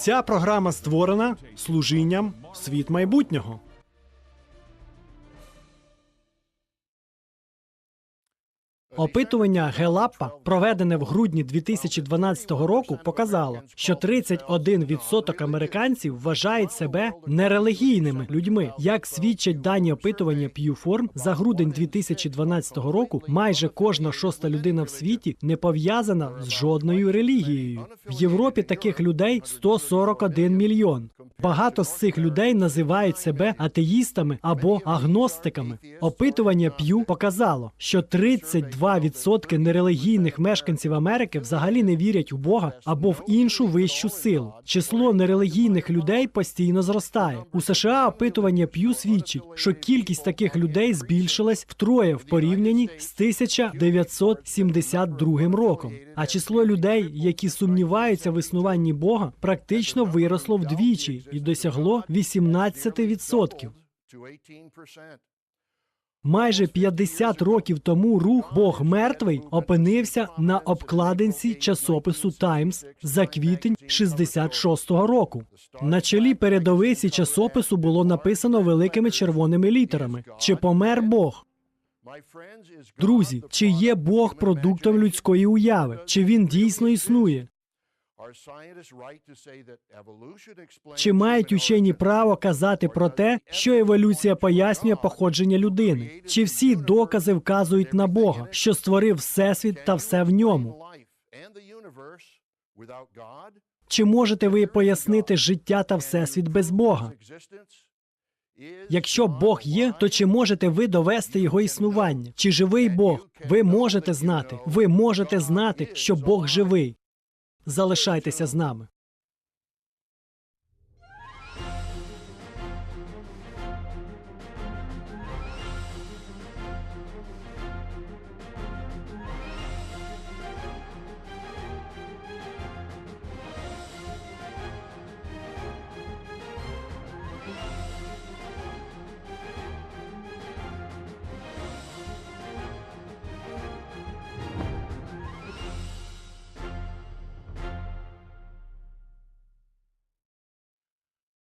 Ця програма створена служінням світ майбутнього. Опитування Гелаппа, проведене в грудні 2012 року, показало, що 31% американців вважають себе нерелігійними людьми. Як свідчать дані опитування Pewform, за грудень 2012 року майже кожна шоста людина в світі не пов'язана з жодною релігією. В Європі таких людей 141 мільйон. Багато з цих людей називають себе атеїстами або агностиками. Опитування П'ю показало, що 32% нерелігійних мешканців Америки взагалі не вірять у Бога або в іншу вищу силу. Число нерелігійних людей постійно зростає. У США опитування П'ю свідчить, що кількість таких людей збільшилась втроє в порівнянні з 1972 роком. А число людей, які сумніваються в існуванні Бога, практично виросло вдвічі і досягло 18%. Майже 50 років тому рух Бог мертвий опинився на обкладинці часопису Таймс за квітень 66-го року. На чолі передовиці часопису було написано великими червоними літерами: Чи помер Бог? Друзі, чи є Бог продуктом людської уяви? Чи він дійсно існує? Чи мають учені право казати про те, що еволюція пояснює походження людини? Чи всі докази вказують на Бога, що створив всесвіт та все в ньому? Чи можете ви пояснити життя та всесвіт без Бога? Якщо Бог є, то чи можете ви довести його існування? Чи живий Бог? Ви можете знати, ви можете знати, що Бог живий. Залишайтеся з нами.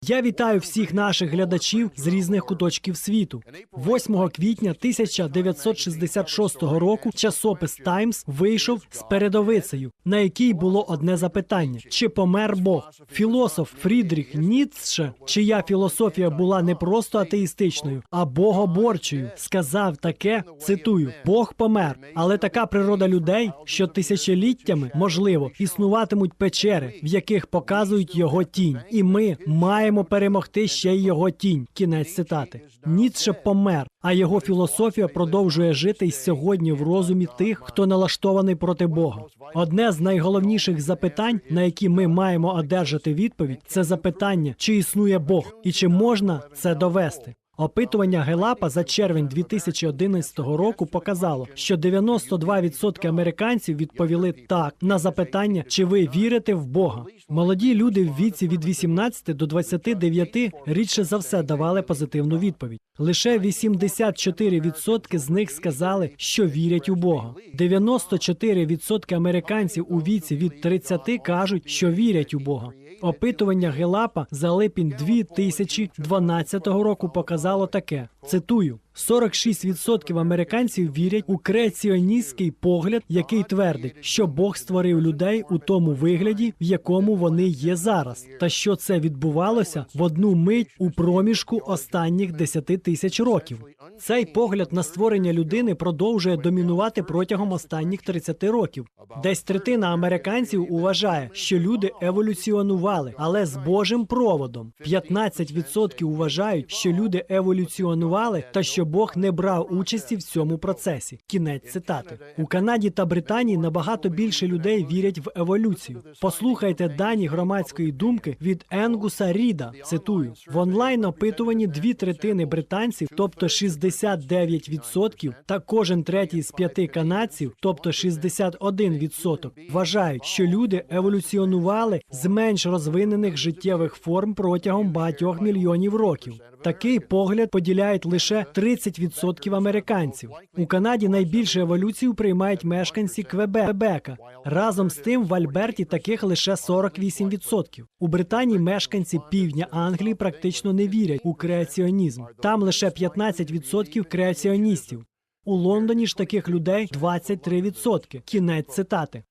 Я вітаю всіх наших глядачів з різних куточків світу. 8 квітня 1966 року часопис Таймс вийшов з передовицею, на якій було одне запитання: чи помер Бог? Філософ Фрідріх Ніцше, чия філософія була не просто атеїстичною, а богоборчою, сказав таке: цитую: Бог помер, але така природа людей, що тисячоліттями можливо існуватимуть печери, в яких показують його тінь, і ми маємо перемогти ще й його тінь. Кінець цитати. Ніцше помер, а його філософія продовжує жити й сьогодні в розумі тих, хто налаштований проти Бога. Одне з найголовніших запитань, на які ми маємо одержати відповідь, це запитання, чи існує Бог і чи можна це довести. Опитування Гелапа за червень 2011 року показало, що 92% американців відповіли так на запитання, чи ви вірите в Бога. Молоді люди в віці від 18 до 29 рідше за все давали позитивну відповідь. Лише 84% з них сказали, що вірять у Бога. 94% американців у віці від 30 кажуть, що вірять у Бога. Опитування Гелапа за липень 2012 року показало таке: цитую. 46% американців вірять у креаціоністський погляд, який твердить, що Бог створив людей у тому вигляді, в якому вони є зараз, та що це відбувалося в одну мить у проміжку останніх 10 тисяч років. Цей погляд на створення людини продовжує домінувати протягом останніх 30 років. Десь третина американців вважає, що люди еволюціонували, але з Божим проводом. 15% вважають, що люди еволюціонували та що Бог не брав участі в цьому процесі. Кінець цитати у Канаді та Британії набагато більше людей вірять в еволюцію. Послухайте дані громадської думки від Енгуса Ріда. Цитую в онлайн опитуванні дві третини британців, тобто 69%, та кожен третій з п'яти канадців, тобто 61%, вважають, що люди еволюціонували з менш розвинених життєвих форм протягом багатьох мільйонів років. Такий погляд поділяють лише 30% американців. У Канаді найбільше еволюцію приймають мешканці Квебека. Разом з тим в Альберті таких лише 48%. У Британії мешканці півдня Англії практично не вірять у креаціонізм. Там лише 15% креаціоністів. У Лондоні ж таких людей 23%. Кінець цитати.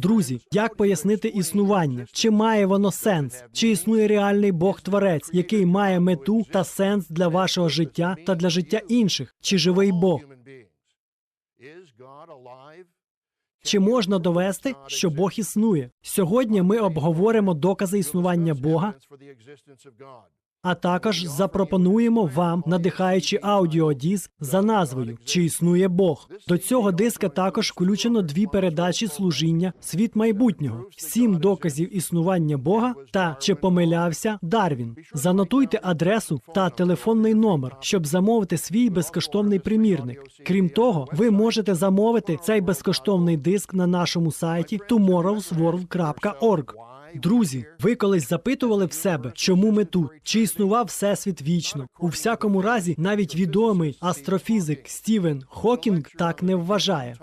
Друзі, як пояснити існування? Чи має воно сенс? Чи існує реальний Бог Творець, який має мету та сенс для вашого життя та для життя інших? Чи живий Бог? Чи можна довести, що Бог існує? Сьогодні ми обговоримо докази існування Бога, а також запропонуємо вам надихаючий аудіодиск за назвою Чи існує Бог. До цього диска також включено дві передачі служіння Світ майбутнього, сім доказів існування Бога та чи помилявся Дарвін. Занотуйте адресу та телефонний номер, щоб замовити свій безкоштовний примірник. Крім того, ви можете замовити цей безкоштовний диск на нашому сайті tomorrowsworld.org. Друзі, ви колись запитували в себе, чому ми тут? Чи існував всесвіт вічно? У всякому разі, навіть відомий астрофізик Стівен Хокінг так не вважає.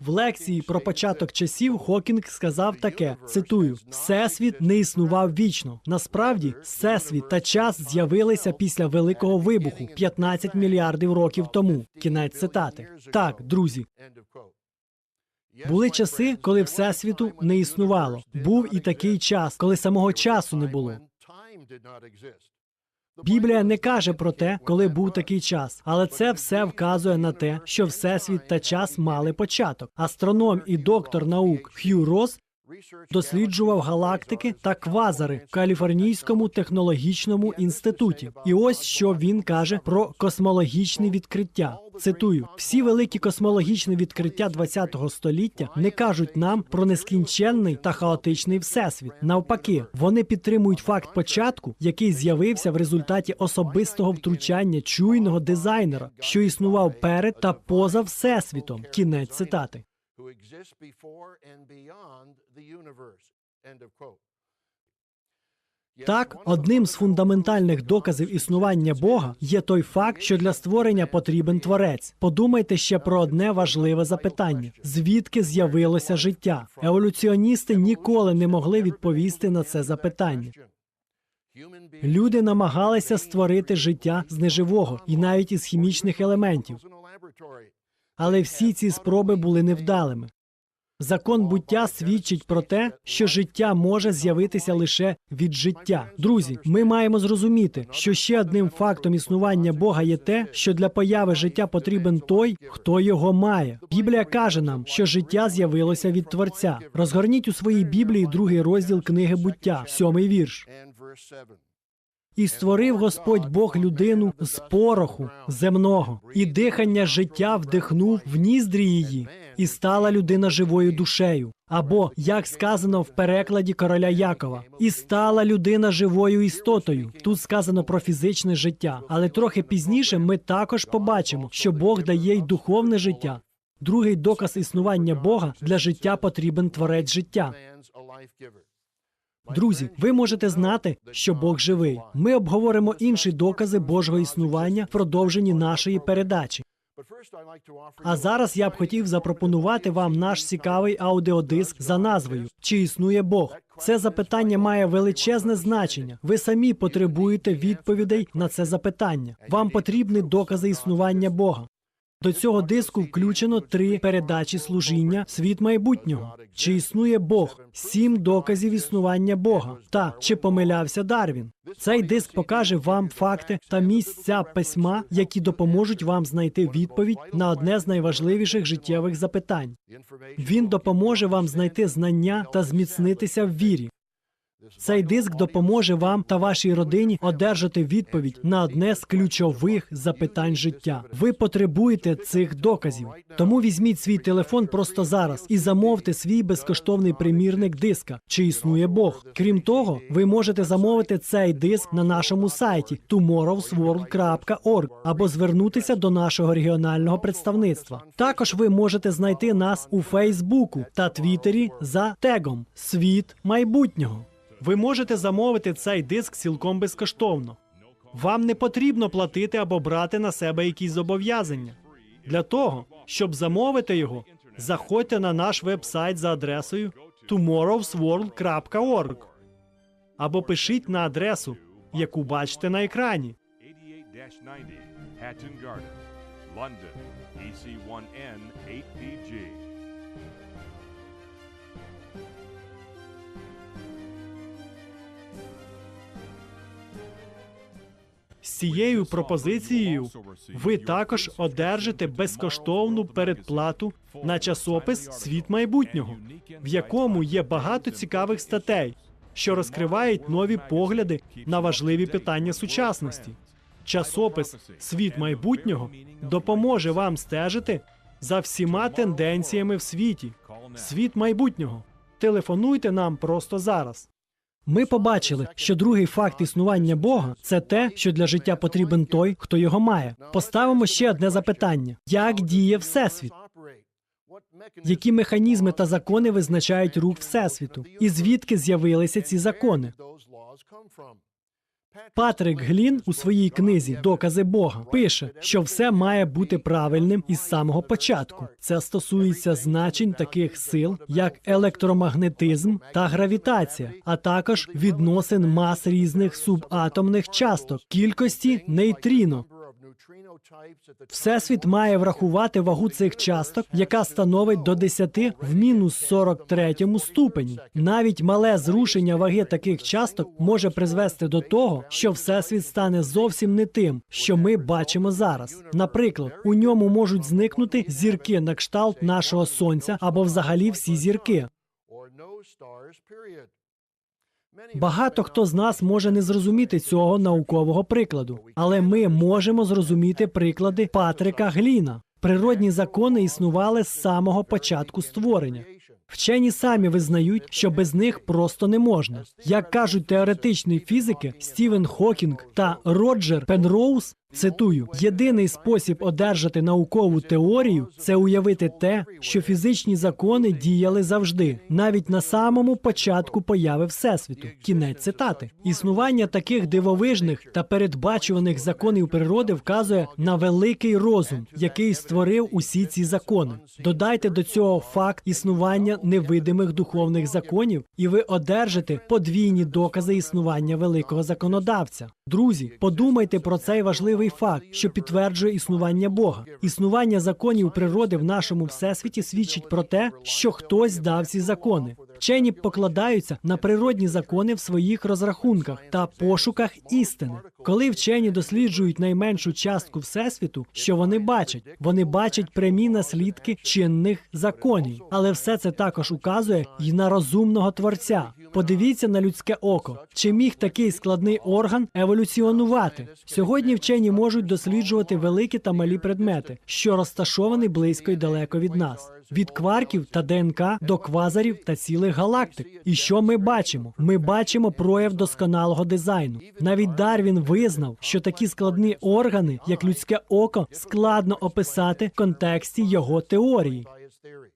В лекції про початок часів Хокінг сказав таке: цитую: Всесвіт не існував вічно. Насправді, всесвіт та час з'явилися після великого вибуху 15 мільярдів років тому. Кінець цитати. Так, друзі, були часи, коли всесвіту не існувало. Був і такий час, коли самого часу не було. Біблія не каже про те, коли був такий час, але це все вказує на те, що всесвіт та час мали початок. Астроном і доктор наук Хью Росс досліджував галактики та квазари в Каліфорнійському технологічному інституті. І ось що він каже про космологічні відкриття. Цитую: всі великі космологічні відкриття ХХ століття не кажуть нам про нескінченний та хаотичний всесвіт. Навпаки, вони підтримують факт початку, який з'явився в результаті особистого втручання чуйного дизайнера, що існував перед та поза всесвітом. Кінець цитати. Who exists before and beyond the universe. End of quote. Так, одним з фундаментальних доказів існування Бога є той факт, що для створення потрібен творець. Подумайте ще про одне важливе запитання: звідки з'явилося життя? Еволюціоністи ніколи не могли відповісти на це запитання. Люди намагалися створити життя з неживого і навіть із хімічних елементів. Але всі ці спроби були невдалими. Закон буття свідчить про те, що життя може з'явитися лише від життя. Друзі, ми маємо зрозуміти, що ще одним фактом існування Бога є те, що для появи життя потрібен той, хто його має. Біблія каже нам, що життя з'явилося від Творця. Розгорніть у своїй Біблії другий розділ книги буття, сьомий вірш. And verse 7. І створив Господь Бог людину з пороху земного, і дихання життя вдихнув в ніздрі її, і стала людина живою душею. Або, як сказано в перекладі короля Якова, і стала людина живою істотою. Тут сказано про фізичне життя, але трохи пізніше ми також побачимо, що Бог дає й духовне життя. Другий доказ існування Бога для життя потрібен творець життя. Друзі, ви можете знати, що Бог живий. Ми обговоримо інші докази Божого існування в продовженні нашої передачі. А зараз я б хотів запропонувати вам наш цікавий аудіодиск за назвою Чи існує Бог? Це запитання має величезне значення. Ви самі потребуєте відповідей на це запитання. Вам потрібні докази існування Бога. До цього диску включено три передачі служіння світ майбутнього. Чи існує Бог? Сім доказів існування Бога. Та чи помилявся Дарвін? Цей диск покаже вам факти та місця письма, які допоможуть вам знайти відповідь на одне з найважливіших життєвих запитань. Він допоможе вам знайти знання та зміцнитися в вірі. Цей диск допоможе вам та вашій родині одержати відповідь на одне з ключових запитань життя. Ви потребуєте цих доказів. Тому візьміть свій телефон просто зараз і замовте свій безкоштовний примірник диска. Чи існує Бог? Крім того, ви можете замовити цей диск на нашому сайті tomorrowsworld.org або звернутися до нашого регіонального представництва. Також ви можете знайти нас у Фейсбуку та Твіттері за тегом Світ майбутнього. Ви можете замовити цей диск цілком безкоштовно. Вам не потрібно платити або брати на себе якісь зобов'язання. Для того, щоб замовити його, заходьте на наш веб-сайт за адресою tomorrowsworld.org або пишіть на адресу, яку бачите на екрані. Garden, London, EC1N8PG. З цією пропозицією ви також одержите безкоштовну передплату на часопис Світ майбутнього, в якому є багато цікавих статей, що розкривають нові погляди на важливі питання сучасності. Часопис Світ майбутнього допоможе вам стежити за всіма тенденціями в світі. Світ майбутнього. Телефонуйте нам просто зараз. Ми побачили, що другий факт існування Бога це те, що для життя потрібен той, хто його має. Поставимо ще одне запитання: як діє всесвіт? Які механізми та закони визначають рух всесвіту? І звідки з'явилися ці закони? Патрик Глін у своїй книзі Докази Бога пише, що все має бути правильним із самого початку. Це стосується значень таких сил, як електромагнетизм та гравітація, а також відносин мас різних субатомних часток, кількості нейтріно. Всесвіт має врахувати вагу цих часток, яка становить до 10 в мінус 43 ступені. Навіть мале зрушення ваги таких часток може призвести до того, що всесвіт стане зовсім не тим, що ми бачимо зараз. Наприклад, у ньому можуть зникнути зірки на кшталт нашого сонця або взагалі всі зірки. Багато хто з нас може не зрозуміти цього наукового прикладу, але ми можемо зрозуміти приклади Патрика Гліна. Природні закони існували з самого початку створення. Вчені самі визнають, що без них просто не можна. Як кажуть теоретичні фізики Стівен Хокінг та Роджер Пенроуз, цитую: єдиний спосіб одержати наукову теорію це уявити те, що фізичні закони діяли завжди, навіть на самому початку появи всесвіту. Кінець цитати. Існування таких дивовижних та передбачуваних законів природи вказує на великий розум, який створив усі ці закони. Додайте до цього факт існування невидимих духовних законів, і ви одержите подвійні докази існування великого законодавця. Друзі, подумайте про цей важливий факт, що підтверджує існування Бога. Існування законів природи в нашому всесвіті свідчить про те, що хтось дав ці закони. Вчені покладаються на природні закони в своїх розрахунках та пошуках істини. Коли вчені досліджують найменшу частку всесвіту, що вони бачать? Вони бачать прямі наслідки чинних законів, але все це також указує й на розумного творця. Подивіться на людське око. Чи міг такий складний орган еволюціонувати? Сьогодні вчені можуть досліджувати великі та малі предмети, що розташовані близько й далеко від нас. Від кварків та ДНК до квазарів та цілих галактик. І що ми бачимо? Ми бачимо прояв досконалого дизайну. Навіть Дарвін визнав, що такі складні органи, як людське око, складно описати в контексті його теорії.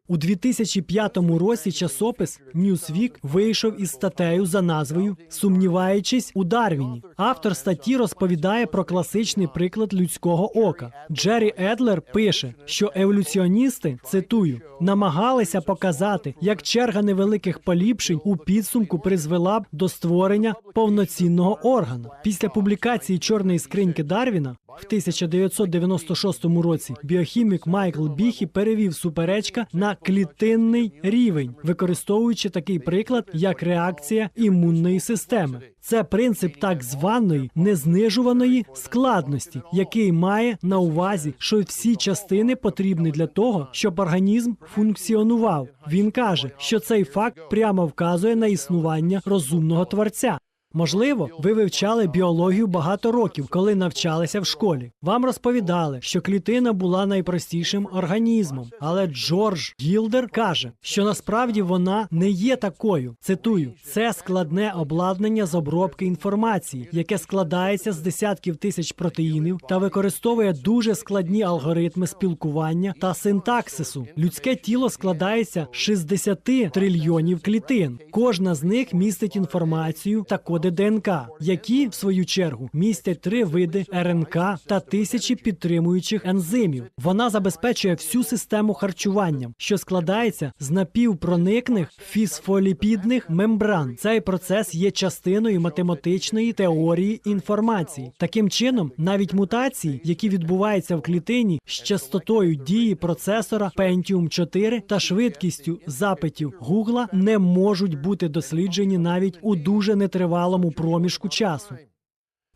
У 2005 році часопис Newsweek вийшов із статтею за назвою Сумніваючись у Дарвіні. Автор статті розповідає про класичний приклад людського ока. Джері Едлер пише, що еволюціоністи цитую намагалися показати, як черга невеликих поліпшень у підсумку призвела б до створення повноцінного органу. Після публікації чорної скриньки Дарвіна в 1996 році біохімік Майкл Біхі перевів суперечка на клітинний рівень, використовуючи такий приклад як реакція імунної системи. Це принцип так званої незнижуваної складності, який має на увазі, що всі частини потрібні для того, щоб організм функціонував. Він каже, що цей факт прямо вказує на існування розумного творця. Можливо, ви вивчали біологію багато років, коли навчалися в школі. Вам розповідали, що клітина була найпростішим організмом, але Джордж Гілдер каже, що насправді вона не є такою. Цитую: це складне обладнання з обробки інформації, яке складається з десятків тисяч протеїнів та використовує дуже складні алгоритми спілкування та синтаксису. Людське тіло складається з 60 трильйонів клітин. Кожна з них містить інформацію та коди види ДНК, які в свою чергу містять три види РНК та тисячі підтримуючих ензимів. Вона забезпечує всю систему харчування, що складається з напівпроникних фісфоліпідних мембран. Цей процес є частиною математичної теорії інформації. Таким чином, навіть мутації, які відбуваються в клітині з частотою дії процесора Pentium 4 та швидкістю запитів Гугла, не можуть бути досліджені навіть у дуже нетривалому проміжку часу.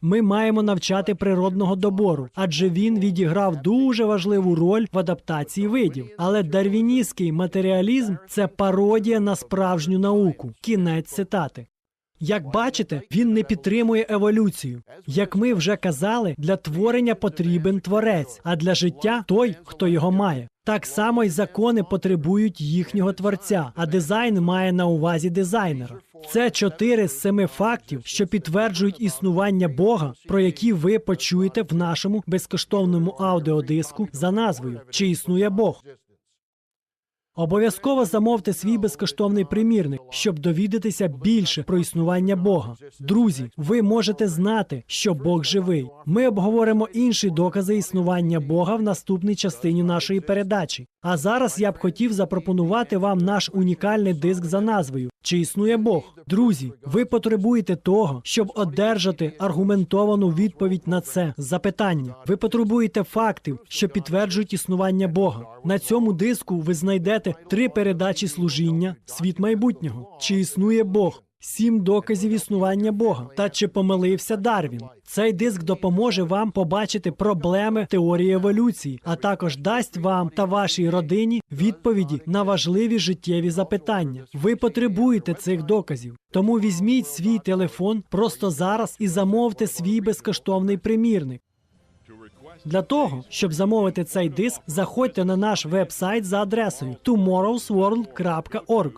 Ми маємо навчати природного добору, адже він відіграв дуже важливу роль в адаптації видів. Але дарвіністський матеріалізм це пародія на справжню науку. Кінець цитати. Як бачите, він не підтримує еволюцію. Як ми вже казали, для творення потрібен творець, а для життя той, хто його має. Так само й закони потребують їхнього творця, а дизайн має на увазі дизайнера. Це чотири з семи фактів, що підтверджують існування Бога, про які ви почуєте в нашому безкоштовному аудіодиску за назвою Чи існує Бог? Обов'язково замовте свій безкоштовний примірник, щоб довідатися більше про існування Бога. Друзі, ви можете знати, що Бог живий. Ми обговоримо інші докази існування Бога в наступній частині нашої передачі. А зараз я б хотів запропонувати вам наш унікальний диск за назвою Чи існує Бог? Друзі, ви потребуєте того, щоб одержати аргументовану відповідь на це запитання. Ви потребуєте фактів, що підтверджують існування Бога. На цьому диску ви знайдете три передачі служіння, світ майбутнього. Чи існує Бог? Сім доказів існування Бога та чи помилився Дарвін. Цей диск допоможе вам побачити проблеми теорії еволюції, а також дасть вам та вашій родині відповіді на важливі життєві запитання. Ви потребуєте цих доказів. Тому візьміть свій телефон просто зараз і замовте свій безкоштовний примірник. Для того, щоб замовити цей диск, заходьте на наш веб-сайт за адресою tomorrowsworld.org.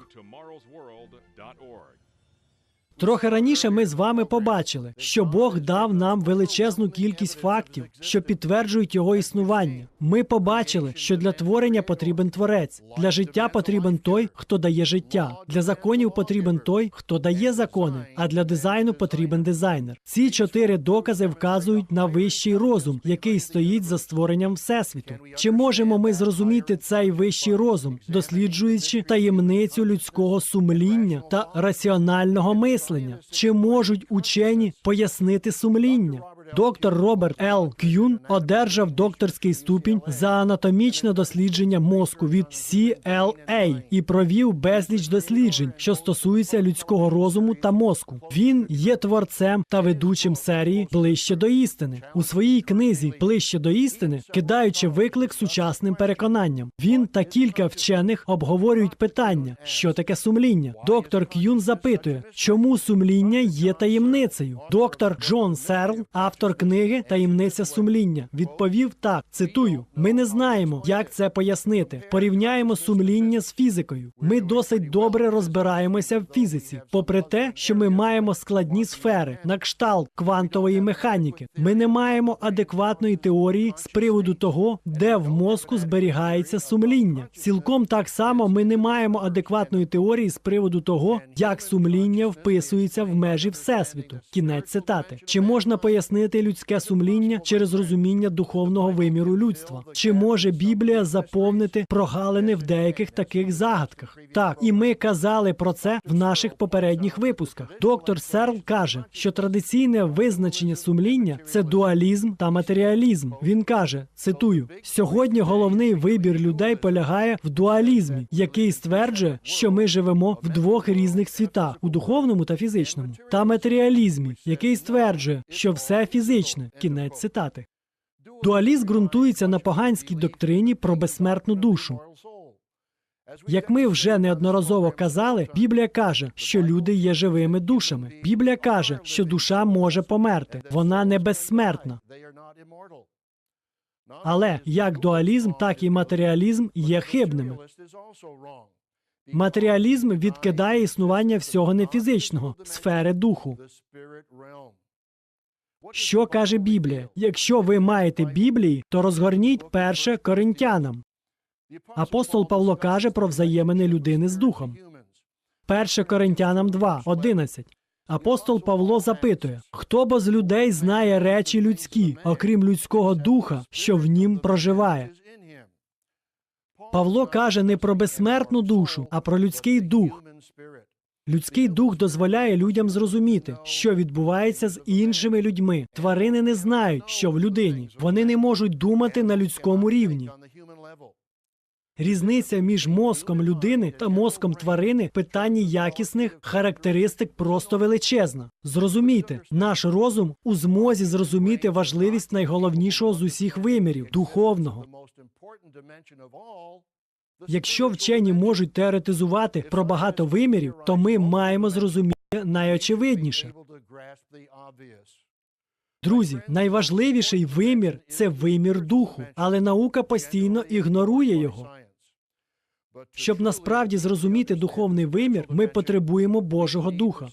Трохи раніше ми з вами побачили, що Бог дав нам величезну кількість фактів, що підтверджують його існування. Ми побачили, що для творення потрібен творець, для життя потрібен той, хто дає життя, для законів потрібен той, хто дає закони, а для дизайну потрібен дизайнер. Ці чотири докази вказують на вищий розум, який стоїть за створенням всесвіту. Чи можемо ми зрозуміти цей вищий розум, досліджуючи таємницю людського сумління та раціонального мислення? Чи можуть учені пояснити сумління? Доктор Роберт Л. К'юн одержав докторський ступінь за анатомічне дослідження мозку від CLA і провів безліч досліджень, що стосуються людського розуму та мозку. Він є творцем та ведучим серії Ближче до істини у своїй книзі Ближче до істини, кидаючи виклик сучасним переконанням. Він та кілька вчених обговорюють питання, що таке сумління. Доктор К'юн запитує, чому сумління є таємницею. Доктор Джон Серл, автор книги Таємниця сумління, відповів так: цитую: Ми не знаємо, як це пояснити. Порівняємо сумління з фізикою. Ми досить добре розбираємося в фізиці, попри те, що ми маємо складні сфери на кшталт квантової механіки. Ми не маємо адекватної теорії з приводу того, де в мозку зберігається сумління. Цілком так само ми не маємо адекватної теорії з приводу того, як сумління вписується в межі всесвіту. Кінець цитати. Чи можна пояснити людське сумління через розуміння духовного виміру людства? Чи може Біблія заповнити прогалини в деяких таких загадках? Так, і ми казали про це в наших попередніх випусках. Доктор Серл каже, що традиційне визначення сумління це дуалізм та матеріалізм. Він каже: цитую: сьогодні головний вибір людей полягає в дуалізмі, який стверджує, що ми живемо в двох різних світах у духовному та фізичному, та матеріалізмі, який стверджує, що все фізичне. Кінець цитати. Дуалізм ґрунтується на поганській доктрині про безсмертну душу. Як ми вже неодноразово казали, Біблія каже, що люди є живими душами. Біблія каже, що душа може померти, вона не безсмертна. Але як дуалізм, так і матеріалізм є хибними. Матеріалізм відкидає існування всього нефізичного, сфери духу. Що каже Біблія? Якщо ви маєте Біблії, то розгорніть перше Коринтянам. Апостол Павло каже про взаємини людини з духом. Перше Коринтянам 2, 11. Апостол Павло запитує, хто бо з людей знає речі людські, окрім людського духа, що в нім проживає. Павло каже не про безсмертну душу, а про людський дух. Людський дух дозволяє людям зрозуміти, що відбувається з іншими людьми. Тварини не знають, що в людині. Вони не можуть думати на людському рівні. Різниця між мозком людини та мозком тварини в питанні якісних характеристик просто величезна. Зрозумійте, наш розум у змозі зрозуміти важливість найголовнішого з усіх вимірів духовного. Якщо вчені можуть теоретизувати про багато вимірів, то ми маємо зрозуміти найочевидніше. Друзі, найважливіший вимір це вимір духу, але наука постійно ігнорує його. Щоб насправді зрозуміти духовний вимір, ми потребуємо Божого Духа.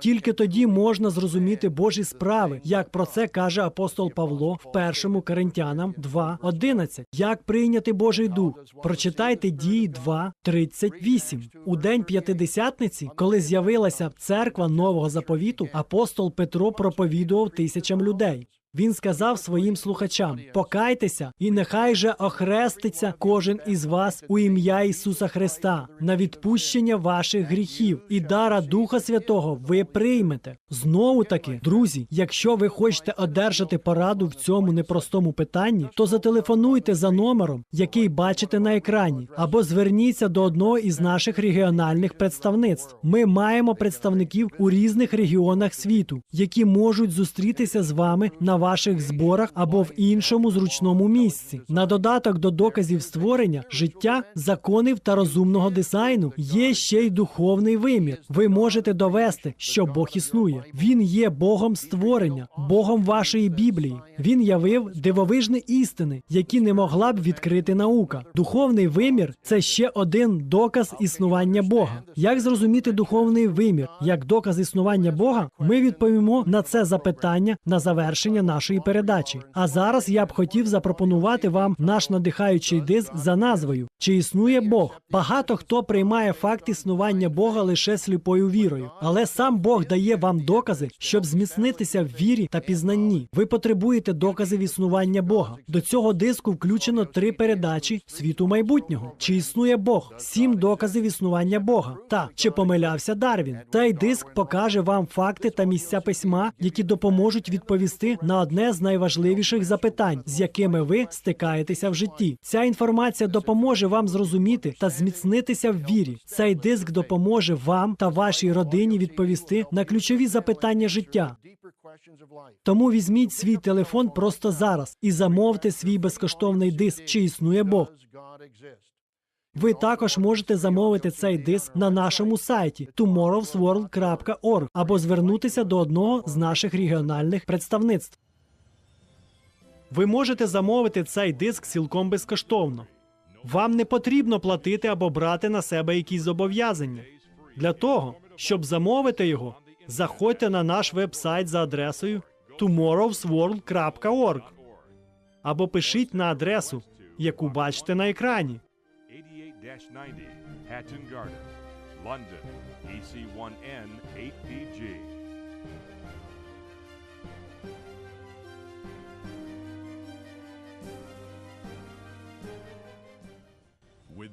Тільки тоді можна зрозуміти Божі справи, як про це каже апостол Павло в 1 Коринтянам 2.11. Як прийняти Божий Дух? Прочитайте дії 2.38. У день п'ятидесятниці, коли з'явилася церква нового заповіту, апостол Петро проповідував тисячам людей. Він сказав своїм слухачам: покайтеся, і нехай же охреститься кожен із вас у ім'я Ісуса Христа на відпущення ваших гріхів, і дара Духа Святого ви приймете. Знову таки, друзі, якщо ви хочете одержати пораду в цьому непростому питанні, то зателефонуйте за номером, який бачите на екрані, або зверніться до одного із наших регіональних представництв. Ми маємо представників у різних регіонах світу, які можуть зустрітися з вами на ваших зборах або в іншому зручному місці. На додаток до доказів створення, життя, законів та розумного дизайну є ще й духовний вимір. Ви можете довести, що Бог існує. Він є Богом створення, Богом вашої Біблії. Він явив дивовижні істини, які не могла б відкрити наука. Духовний вимір це ще один доказ існування Бога. Як зрозуміти духовний вимір як доказ існування Бога? Ми відповімо на це запитання на завершення нашої передачі. А зараз я б хотів запропонувати вам наш надихаючий диск за назвою Чи існує Бог? Багато хто приймає факт існування Бога лише сліпою вірою, але сам Бог дає вам докази, щоб зміцнитися в вірі та пізнанні. Ви потребуєте доказів існування Бога. До цього диску включено три передачі світу майбутнього. Чи існує Бог? Сім доказів існування Бога. Та чи помилявся Дарвін? Цей диск покаже вам факти та місця письма, які допоможуть відповісти на одне з найважливіших запитань, з якими ви стикаєтеся в житті. Ця інформація допоможе вам зрозуміти та зміцнитися в вірі. Цей диск допоможе вам та вашій родині відповісти на ключові запитання життя. Тому візьміть свій телефон просто зараз і замовте свій безкоштовний диск, чи існує Бог. Ви також можете замовити цей диск на нашому сайті tomorrowsworld.org або звернутися до одного з наших регіональних представництв. Ви можете замовити цей диск цілком безкоштовно. Вам не потрібно платити або брати на себе якісь зобов'язання. Для того, щоб замовити його, заходьте на наш веб-сайт за адресою tomorrowsworld.org або пишіть на адресу, яку бачите на екрані. 88-90 Hatton Garden, London, E EC1N 8PG.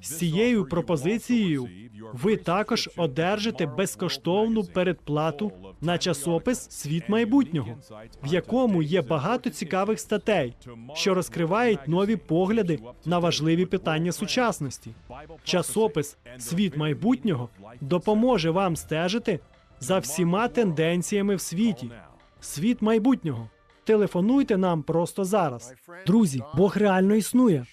З цією пропозицією ви також одержите безкоштовну передплату на часопис Світ майбутнього, в якому є багато цікавих статей, що розкривають нові погляди на важливі питання сучасності. Часопис Світ майбутнього допоможе вам стежити за всіма тенденціями в світі. Світ майбутнього. Телефонуйте нам просто зараз. Друзі, Бог реально існує.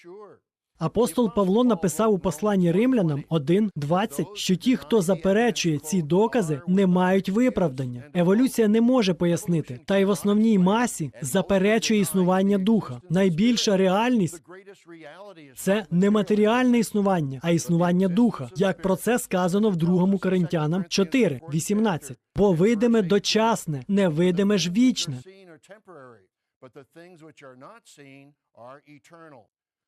Апостол Павло написав у посланні римлянам 1.20, що ті, хто заперечує ці докази, не мають виправдання. Еволюція не може пояснити, та й в основній масі заперечує існування духа. Найбільша реальність це не матеріальне існування, а існування духа, як про це сказано в 2 Коринтянам 4.18. Бо видиме дочасне, невидиме ж вічне.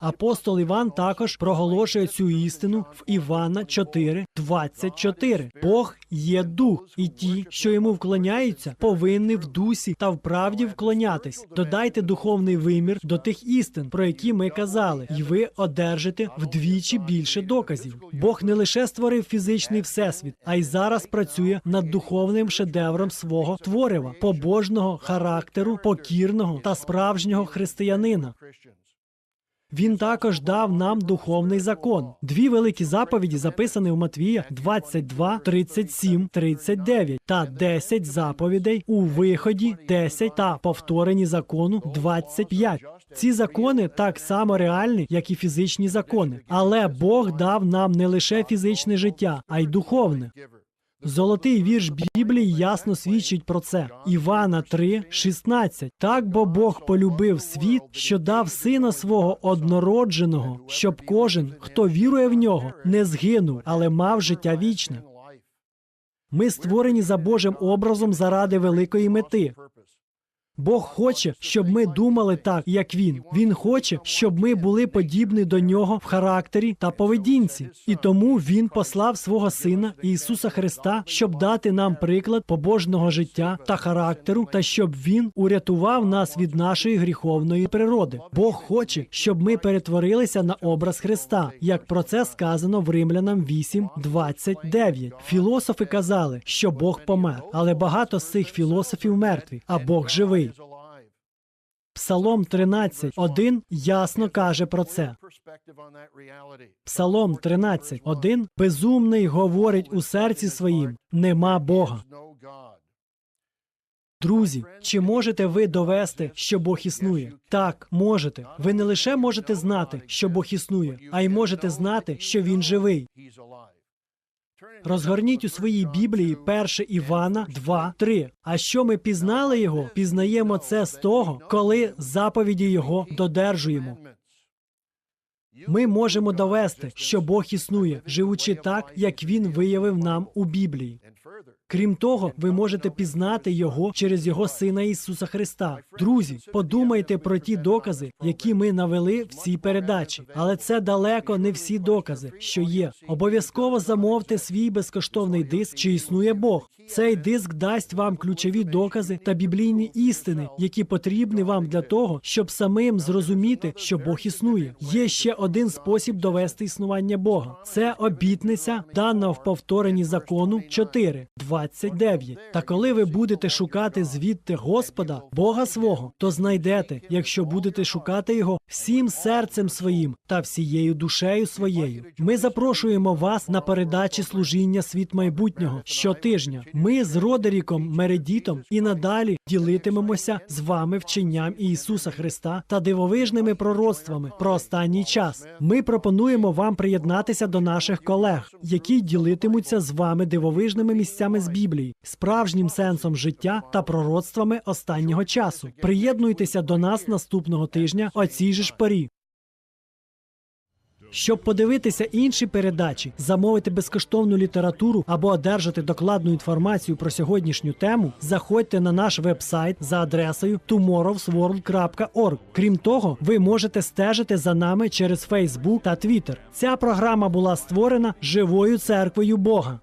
Апостол Іван також проголошує цю істину в Івана 4, 24. Бог є дух, і ті, що йому вклоняються, повинні в дусі та в правді вклонятись. Додайте духовний вимір до тих істин, про які ми казали, і ви одержите вдвічі більше доказів. Бог не лише створив фізичний всесвіт, а й зараз працює над духовним шедевром свого творива, побожного характеру, покірного та справжнього християнина. Він також дав нам духовний закон. Дві великі заповіді записані в Матвія 22, 37, 39 та 10 заповідей у виході 10 та повторені закону 25. Ці закони так само реальні, як і фізичні закони. Але Бог дав нам не лише фізичне життя, а й духовне. Золотий вірш Біблії ясно свідчить про це. Івана 3, 16. Так бо Бог полюбив світ, що дав сина свого однородженого, щоб кожен, хто вірує в нього, не згинув, але мав життя вічне. Ми створені за Божим образом заради великої мети. Бог хоче, щоб ми думали так, як він. Він хоче, щоб ми були подібні до нього в характері та поведінці. І тому він послав свого сина Ісуса Христа, щоб дати нам приклад побожного життя та характеру, та щоб він урятував нас від нашої гріховної природи. Бог хоче, щоб ми перетворилися на образ Христа, як про це сказано в Римлянам 8, 29. Філософи казали, що Бог помер, але багато з цих філософів мертві, а Бог живий. Alive. Псалом 13, 1 ясно каже про це. Псалом 13, 1 безумний говорить у серці своїм: нема Бога. Друзі, чи можете ви довести, що Бог існує? Так, можете. Ви не лише можете знати, що Бог існує, а й можете знати, що він живий. Розгорніть у своїй Біблії 1 Івана 2, 3. А що ми пізнали його? Пізнаємо це з того, коли заповіді його додержуємо. Ми можемо довести, що Бог існує, живучи так, як він виявив нам у Біблії. Крім того, ви можете пізнати його через його сина Ісуса Христа. Друзі, подумайте про ті докази, які ми навели в цій передачі. Але це далеко не всі докази, що є. Обов'язково замовте свій безкоштовний диск, чи існує Бог. Цей диск дасть вам ключові докази та біблійні істини, які потрібні вам для того, щоб самим зрозуміти, що Бог існує. Є ще один спосіб довести існування Бога. Це обітниця, дана в повторенні закону 4, 29. Та коли ви будете шукати звідти Господа, Бога свого, то знайдете, якщо будете шукати його всім серцем своїм та всією душею своєю. Ми запрошуємо вас на передачі служіння світ майбутнього щотижня. Ми з Родеріком Мередітом і надалі ділитимемося з вами вченням Ісуса Христа та дивовижними пророцтвами про останній час. Ми пропонуємо вам приєднатися до наших колег, які ділитимуться з вами дивовижними місцями з Біблії, справжнім сенсом життя та пророцтвами останнього часу. Приєднуйтеся до нас наступного тижня о цій же ж порі. Щоб подивитися інші передачі, замовити безкоштовну літературу або одержати докладну інформацію про сьогоднішню тему, заходьте на наш веб-сайт за адресою tomorrowsworld.org. Крім того, ви можете стежити за нами через Facebook та Twitter. Ця програма була створена живою церквою Бога.